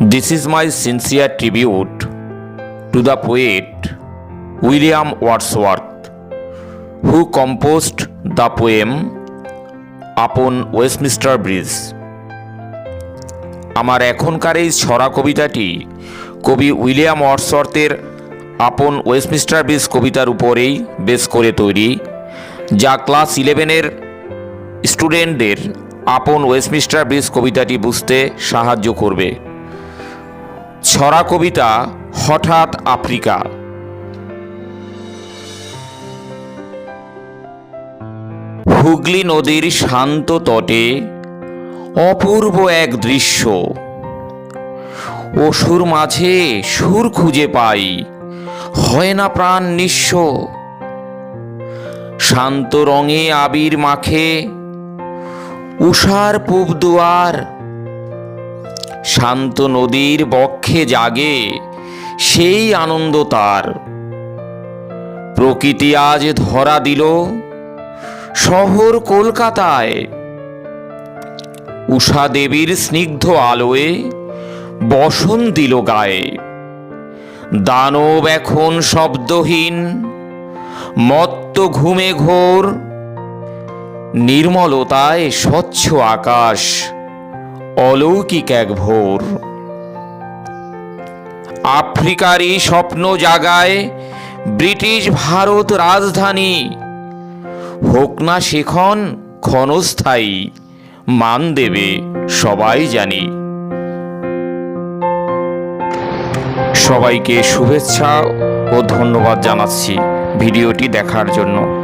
This is my sincere tribute to the poet William Wordsworth, who composed the poem Upon Westminster Bridge. আমার এখনকার এই ছড়া কবিতাটি কবি উইলিয়াম ওয়ার্ডসওয়ার্থের আপন ওয়েস্টমিস্টার ব্রিজ কবিতার উপরেই বেস করে তৈরি যা ক্লাস ইলেভেনের স্টুডেন্টদের আপন ওয়েস্টমিস্টার ব্রিজ কবিতাটি বুঝতে সাহায্য করবে ছড়া কবিতা হঠাৎ আফ্রিকা। হুগলি নদীর শান্ত তটে অপূর্ব এক দৃশ্য। অসুর মাঝে সুর খুঁজে পাই, হয় না প্রাণ নিঃস্ব। শান্ত রঙে আবির মাখে, উষার পূব দুয়ার শান্ত নদীর বক্ষে জাগে সেই আনন্দ তার। প্রকৃতি আজ ধরা দিল শহর কলকাতায়। উষা দেবীর স্নিগ্ধ আলোয় বসন দিল গায়ে। দানব এখন শব্দহীন, মত্ত ঘুমে ঘোর, নির্মলতায় স্বচ্ছ আকাশ। অলৌকিক এক ভোর। আফ্রিকারই স্বপ্ন জাগায় ব্রিটিশ ভারত রাজধানী। হোক না সেখন ক্ষণস্থায়ী, মান দেবে সবাই জানি। সবাইকে শুভেচ্ছা ও ধন্যবাদ জানাচ্ছি ভিডিওটি দেখার জন্য।